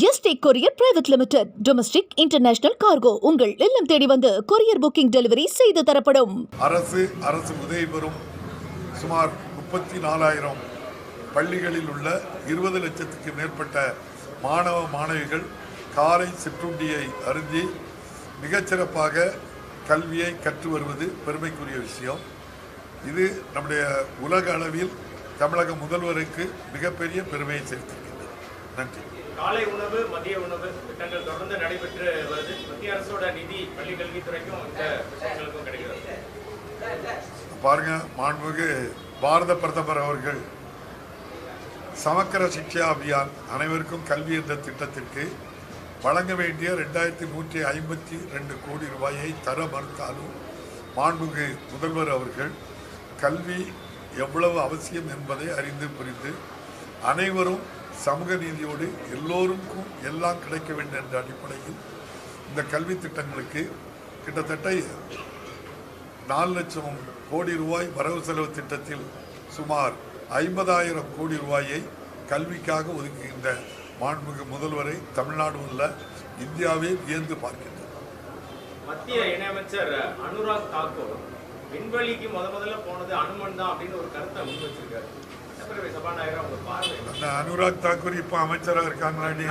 ST courier private limited domestic international cargo உங்கள் இல்லம் தேடி வந்து கொரியர் புக்கிங் டெலிவரி செய்து தரப்படும். அரசு அரசு உதவி பெறும் சுமார் முப்பத்தி நாலாயிரம் பள்ளிகளில் உள்ள இருபது லட்சத்துக்கு மேற்பட்ட மாணவ மாணவிகள் காலை சிற்றுண்டியை அருந்தி மிகச்சிறப்பாக கல்வியை கற்று வருவது பெருமைக்குரிய விஷயம். இது நம்முடைய உலக அளவில் தமிழக முதல்வருக்கு மிகப்பெரிய பெருமையை சேர்த்திருக்கின்றது. நன்றி. காலை உணவு மதிய உணவு திட்டங்கள் தொடர்ந்து நடைபெற்று வருது. மத்திய அரசோட நிதி பள்ளி கல்வித்துறைக்கும் இந்த விஷயங்களுக்கும் கிடைக்கிறது. பாருங்க மாண்புக்கு பாரத பிரதமர் அவர்கள் சமக்கர சிக்ஷா அபியான் அனைவருக்கும் கல்வி என்ற திட்டத்திற்கு வழங்க வேண்டிய ரெண்டாயிரத்தி நூற்றி ஐம்பத்தி ரெண்டு கோடி ரூபாயை தர மறுத்தாலும் மாண்புமிகு முதல்வர் அவர்கள் கல்வி எவ்வளவு அவசியம் என்பதை அறிந்து புரிந்து அனைவரும் சமூக நீதியோடு எல்லோருக்கும் எல்லாம் கிடைக்க வேண்டும் என்ற அடிப்படையில் இந்த கல்வி திட்டங்களுக்கு கிட்டத்தட்ட நாலு லட்சம் கோடி ரூபாய் வரவு செலவு திட்டத்தில் சுமார் ஐம்பதாயிரம் கோடி ரூபாயை கல்விக்காக ஒதுக்குகின்ற மாண்புமிகு முதல்வரை தமிழ்நாடு உள்ள இந்தியாவே வியந்து பார்க்கின்றது. மத்திய இணையமைச்சர் அனுராக் தாக்கூர் விண்வெளிக்கு முத முதல்ல போனது அனுமன் தான் அப்படின்னு ஒரு கருத்தை முன் வச்சிருக்காரு. அந்த அனுராக் தாக்கூர் இப்போ அமைச்சராக இருக்காங்களாடி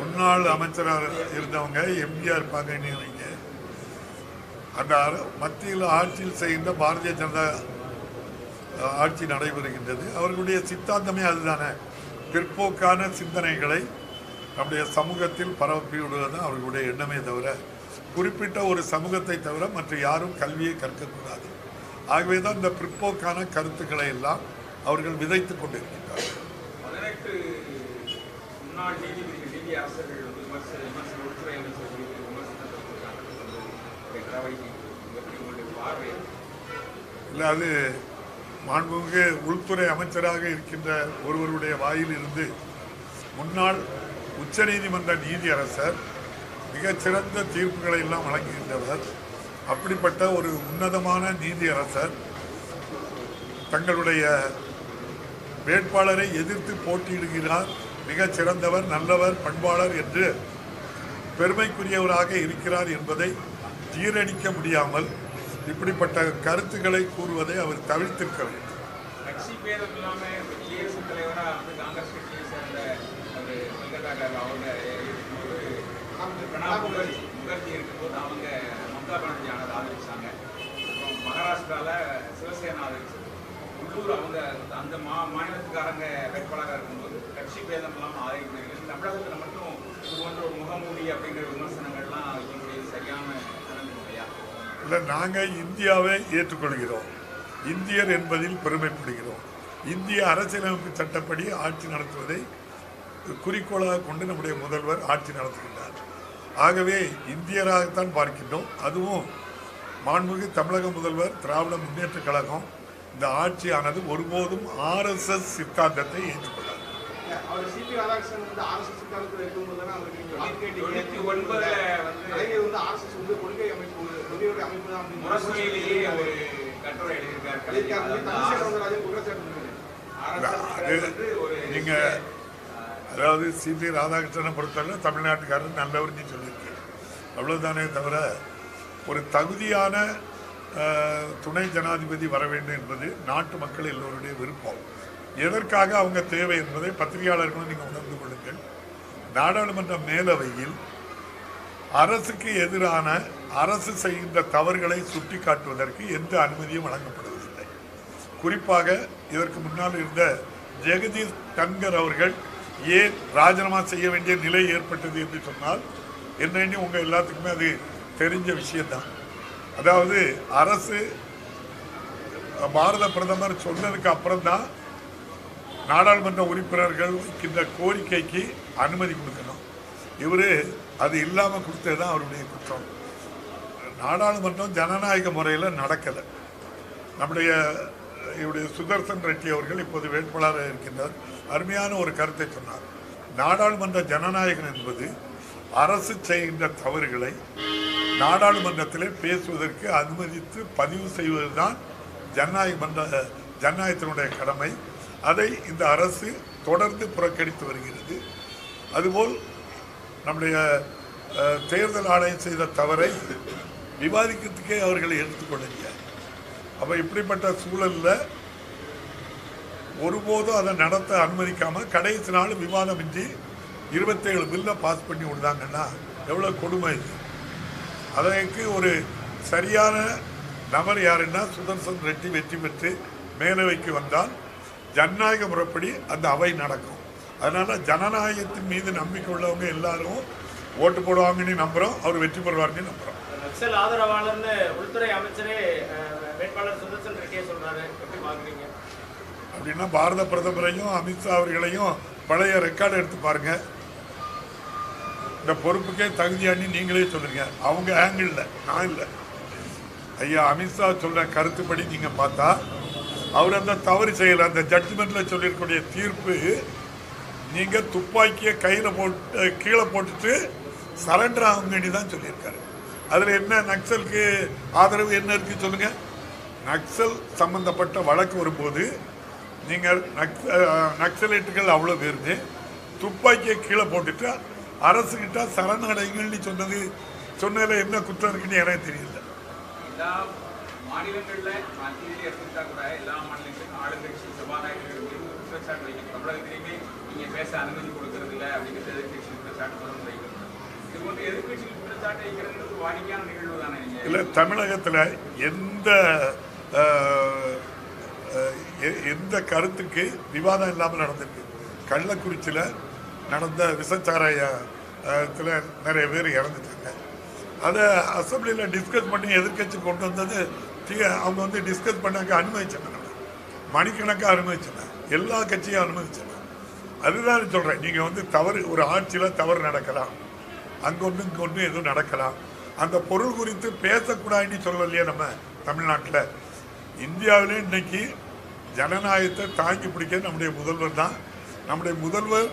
முன்னாள் அமைச்சராக இருந்தவங்க எம்ஜிஆர் இருப்பாங்க நீங்க அந்த மத்தியில் ஆட்சியில் செய்கின்ற பாரதிய ஜனதா ஆட்சி நடைபெறுகின்றது. அவர்களுடைய சித்தாந்தமே அதுதானே. பிற்போக்கான சிந்தனைகளை நம்முடைய சமூகத்தில் பரப்பி விடுவது அவர்களுடைய எண்ணமே தவிர குறிப்பிட்ட ஒரு சமூகத்தை தவிர மற்ற யாரும் கல்வியை கற்கக்கூடாது. ஆகவே தான் இந்த பிற்போக்கான கருத்துக்களை எல்லாம் அவர்கள் விதைத்துக் கொண்டிருக்கின்றார்கள். இல்லை அது மாண்புமிகு உள்துறை அமைச்சராக இருக்கின்ற ஒருவருடைய வாயில் இருந்து முன்னாள் உச்சநீதிமன்ற நீதியரசர் மிகச்சிறந்த தீர்ப்புகளை எல்லாம் வழங்குகின்றவர் அப்படிப்பட்ட ஒரு உன்னதமான நீதியரசர் தங்களுடைய வேட்பாளரை எதிர்த்து போட்டியிடுகிறார். மிகச் சிறந்தவர் நல்லவர் பண்பாளர் என்று பெருமைக்குரியவராக இருக்கிறார் என்பதை ஜீரணிக்க முடியாமல் இப்படிப்பட்ட கருத்துக்களை கூறுவதை அவர் தவிர்த்திருக்க வேண்டும். மகாராஷ்டிராவில் சிவசேனா ஆதரிச்சாங்க உள்ளூர் அவங்க அந்த மா மாநிலத்துக்காரங்க வேட்பாளராக இருக்கும்போது கட்சி பேதம் இல்லாமல் ஆதரிக்கப்படுகிறது தமிழகத்தில் மட்டும் இது போன்ற ஒரு முகமூடி அப்படிங்கிற விமர்சனங்கள்லாம் இவங்களுடைய சரியான அணுகுமுறையா இல்லை நாங்கள் இந்தியாவை ஏற்றுக்கொள்கிறோம். இந்தியர் என்பதில் பெருமைப்படுகிறோம். இந்திய அரசியலமைப்பு சட்டப்படி ஆட்சி நடத்துவதை குறிக்கோளாக கொண்டு நம்முடைய முதல்வர் ஆட்சி நடத்துகின்றார். ஆகவே இந்தியராகத்தான் பார்க்கின்றோம். அதுவும் மாண்புமிகு தமிழக முதல்வர் திராவிட முன்னேற்றக் கழகம் இந்த ஆட்சியானது ஒருபோதும் ஆர்எஸ்எஸ் சித்தாந்தத்தை ஏற்றுக்கொள்ளாது. நீங்க அதாவது சிபி ராதாகிருஷ்ணனை பொறுத்தவரை தமிழ்நாட்டுக்காரர் நல்லவர்னு சொல்லியிருக்கு அவ்வளவுதானே தவிர ஒரு தகுதியான துணை ஜனாதிபதி வர வேண்டும் என்பது நாட்டு மக்கள் எல்லோருடைய விருப்பம். எதற்காக அவங்க தேவை என்பதை பத்திரிகையாளர்களும் நீங்கள் உணர்ந்து கொள்ளுங்கள். நாடாளுமன்ற மேலவையில் அரசுக்கு எதிரான அரசு செய்கின்ற தவறுகளை சுட்டி காட்டுவதற்கு எந்த அனுமதியும் வழங்கப்படுவதில்லை. குறிப்பாக இதற்கு முன்னால் இருந்த ஜெகதீஷ் தன்கர் அவர்கள் ஏன் ராஜினாமா செய்ய வேண்டிய நிலை ஏற்பட்டது என்று சொன்னால் என்னென்னு உங்கள் எல்லாத்துக்குமே அது தெரிஞ்ச விஷயம்தான். அதாவது அரசு பாரத பிரதமர் சொன்னதுக்கு அப்புறம்தான் நாடாளுமன்ற உறுப்பினர்கள் வைக்கின்ற கோரிக்கைக்கு அனுமதி கொடுக்கணும். இவர் அது இல்லாமல் கொடுத்தது தான் அவருடைய குற்றம். நாடாளுமன்றம் ஜனநாயக முறையில் நடக்கலை. நம்முடைய இவருடைய சுதர்சன் ரெட்டி அவர்கள் இப்போது வேட்பாளராக இருக்கின்றார். அருமையான ஒரு கருத்தை சொன்னார். நாடாளுமன்ற ஜனநாயகம் என்பது அரசு செய்கின்ற தவறுகளை நாடாளுமன்றத்திலே பேசுவதற்கு அனுமதித்து பதிவு செய்வதுதான் ஜனநாயக மன்ற ஜனநாயகத்தினுடைய கடமை. அதை இந்த அரசு தொடர்ந்து புறக்கணித்து வருகிறது. அதுபோல் நம்முடைய தேர்தல் ஆணையம் செய்த தவறை விவாதிக்கிறதுக்கே அவர்களை எடுத்துக்கொள்ளலையா அப்போ இப்படிப்பட்ட சூழலில் ஒருபோதும் அதை நடத்த அனுமதிக்காமல் கடைசி நாள் விவாதமின்றி இருபத்தேழு பில்லை பாஸ் பண்ணி விடுதாங்கன்னா எவ்வளோ கொடுமை இது. அதற்கு ஒரு சரியான நபர் யாருன்னா சுதர்சன் ரெட்டி வெற்றி பெற்று மேலவைக்கு வந்தால் ஜனநாயக முறைப்படி அந்த அவை நடக்கும். அதனால ஜனநாயகத்தின் மீது நம்பிக்கை உள்ளவங்க எல்லாரும் ஓட்டு போடுவாங்கன்னு நம்புறோம் அவர் வெற்றி பெறுவார்னு நம்புறோம். நக்சல் ஆதரவாளர்னு உள்துறை அமைச்சரே அஹ், வேட்பாளர் சுதர்சன் ரெட்டியே சொல்றாரு. எப்படி பாக்குறீங்க அப்படின்னா பாரத பிரதமரையும் அமித்ஷா அவர்களையும் பழைய ரெக்கார்டு எடுத்து பாருங்க. இந்த பொறுப்புக்கே தகுதியானி நீங்களே சொல்லுங்க. அவங்க ஆங்கிள் நான் இல்லை. ஐயா அமித்ஷா சொல்ற கருத்துப்படி நீங்க பார்த்தா அவர் அந்த தவறு செய்யல. அந்த ஜட்ஜ்மெண்ட்ல சொல்லியிருக்கக்கூடிய தீர்ப்பு நீங்க துப்பாக்கியை கையில போட்டு கீழே போட்டுட்டு சரண்டர் ஆகுங்கன்னு தான் சொல்லியிருக்காரு. அதுல என்ன நக்சலுக்கு ஆதரவு என்ன இருக்கு சொல்லுங்க. நக்சல் சம்பந்தப்பட்ட வழக்கு வரும்போது நீங்கள் நக்ச நக்சலைட்டுகள் அவ்வளோ பேருந்து துப்பாக்கியை கீழே போட்டுட்டு அரசுகிட்ட சரணடைங்கள்னு சொன்னது சொன்னதில் என்ன குற்றம் இருக்குன்னு எனக்கு தெரியல. இல்லை தமிழகத்தில் எந்த எந்த கருத்துக்கு விவாதம் இல்லாமல் நடந்திருக்கு. கள்ளக்குறிச்சியில் நடந்த விசச்சாராயத்தில் நிறைய பேர் இறந்துட்டாங்க. அதை அசம்பிளியில் டிஸ்கஸ் பண்ணி எதிர்க்கட்சி கொண்டு வந்தது அவங்க வந்து டிஸ்கஸ் பண்ணாக்க அனுமதிச்சாங்க. மணிக்கணக்காக அனுமதிச்சேன் எல்லா கட்சியும் அனுமதிச்சேன் அதுதான் சொல்கிறேன் நீங்கள் வந்து தவறு ஒரு ஆட்சியில் தவறு நடக்கலாம். அங்கொன்று இங்கொன்று எதுவும் நடக்கலாம். அந்த பொருள் குறித்து பேசக்கூடாதுன்னு சொல்லலையே நம்ம தமிழ்நாட்டில். இந்தியாவிலே இன்னைக்கு ஜனநாயகத்தை தாங்கி பிடிக்க நம்முடைய முதல்வர் தான். நம்முடைய முதல்வர்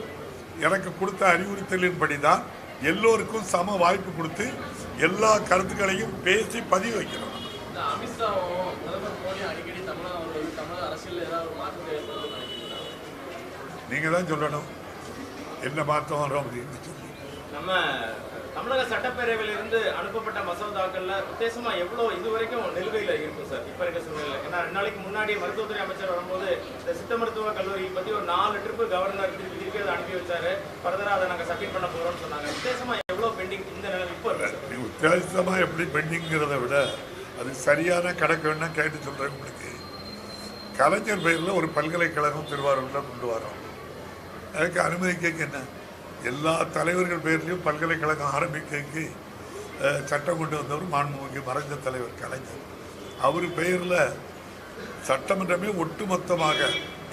எனக்கு கொடுத்த அறிவுறுத்தலின்படி தான் எல்லோருக்கும் சம வாய்ப்பு கொடுத்து எல்லா கருத்துக்களையும் பேசி பதிவு வைக்கிறோம். நீங்கள் தான் சொல்லணும். என்ன மாற்றம் வரும் அப்படின்னு சொல்லி. நம்ம தமிழக சட்டப்பேரவையில இருந்து அனுப்பப்பட்ட மசோதாக்கள்ல உத்தேசமா எவ்வளவு இது வரைக்கும் நிலுவையில இருக்கும் சார்? இப்ப இருக்க சூழ்நிலை ஏன்னா ரெண்டு நாளைக்கு முன்னாடி மருத்துவத்துறை அமைச்சர் வரும்போது இந்த சித்த மருத்துவ கல்லூரி பத்தி ஒரு நாலு ட்ரிப்பு கவர்னர் திருப்பி திருப்பி அதை அனுப்பி வச்சாரு. ஃபர்தரா அதை நாங்க சப்மிட் பண்ண போறோம்னு சொன்னாங்க. உத்தேசமா எவ்வளவு பெண்டிங் இந்த நிலைமை இப்போ இருக்கு? சார் எப்படி பெண்டிங்கிறத விட அது சரியான கணக்கு வேணா கேட்டு சொல்கிறேன் உங்களுக்கு. கலைஞர் பெயரில் ஒரு பல்கலைக்கழகம் திருவாரூரில் கொண்டு வரோம். அதுக்கு அனுமதி கேட்க என்ன? எல்லா தலைவர்கள் பேர்லேயும் பல்கலைக்கழகம் ஆரம்பிக்க சட்டம் கொண்டு வந்தவர் மாண்புமிகு மறைந்த தலைவர் கலைஞர். அவர் பெயரில் சட்டமன்றமே ஒட்டுமொத்தமாக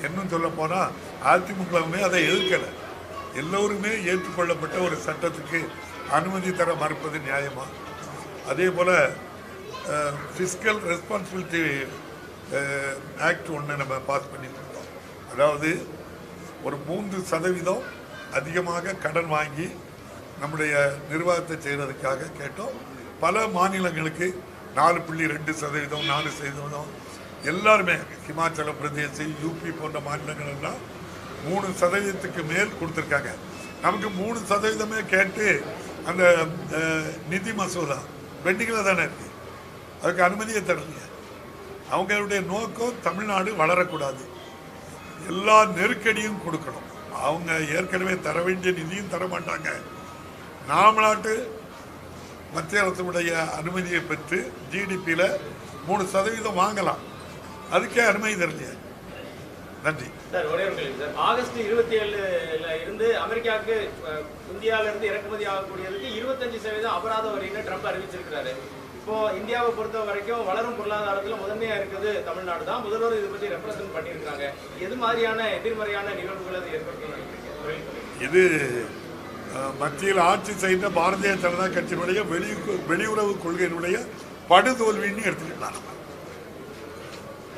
இன்னும் சொல்ல போனால் அதிமுகவுமே அதை எதிர்க்கலை. எல்லோருமே ஏற்றுக்கொள்ளப்பட்ட ஒரு சட்டத்துக்கு அனுமதி தர மறுப்பது நியாயமா? அதே போல் ஃபிஸ்கல் ரெஸ்பான்சிபிலிட்டி ஆக்ட் ஒன்று நம்ம பாஸ் பண்ணி கொடுத்தோம் அதாவது ஒரு மூன்று சதவீதம் அதிகமாக கடன் வாங்கி நம்முடைய நிர்வாகத்தை செய்கிறதுக்காக கேட்டோம். பல மாநிலங்களுக்கு நாலு புள்ளி ரெண்டு சதவீதம் நாலு சதவீதம் எல்லாருமே ஹிமாச்சல பிரதேசம் யூபி போன்ற மாநிலங்கள் எல்லாம் மூணு சதவீதத்துக்கு மேல் கொடுத்துருக்காங்க. நமக்கு மூணு சதவீதமே கேட்டு அந்த நிதி மசோதா பெண்டிங்கில் தானே இருக்கு. அதுக்கு அனுமதியை தரலையே. அவங்களுடைய நோக்கம் தமிழ்நாடு வளரக்கூடாது. எல்லா நெருக்கடியும் கொடுக்கணும். அவங்க ஏற்கனவே தர வேண்டிய நிதியும் தர மாட்டாங்க. நாமளாட்டு மத்திய அரசுடைய அனுமதியை பெற்று ஜிடிபியில் மூணு சதவீதம் வாங்கலாம். அதுக்கே அனுமதி தரலையே நன்றி. சார் ஒரே ஒரு கேள்வி சார். ஆகஸ்ட் இருபத்தி ஏழுல இருந்து அமெரிக்காவுக்கு அஹ், இந்தியால இருந்து இறக்குமதி ஆகக்கூடியதுக்கு இருபத்தஞ்சு சதவீதம் அபராத வரின்னு ட்ரம்ப் அறிவிச்சிருக்கிறாரு. இப்போ இந்தியாவை பொறுத்த வரைக்கும் வளரும் பொருளாதாரத்துல முதன்மையா இருக்குது தமிழ்நாடு தான். முதல்வர் இதை பத்தி ரெப்ரசென்ட் பண்ணியிருக்காங்க. எது மாதிரியான எதிர்மறையான நிகழ்வுகளை அது தொழில்துறை இது மத்தியில் ஆட்சி செய்த பாரதிய ஜனதா கட்சியினுடைய வெளி வெளியுறவு கொள்கையினுடைய படுதோல்வின்னு எடுத்துக்கலாம் நம்ம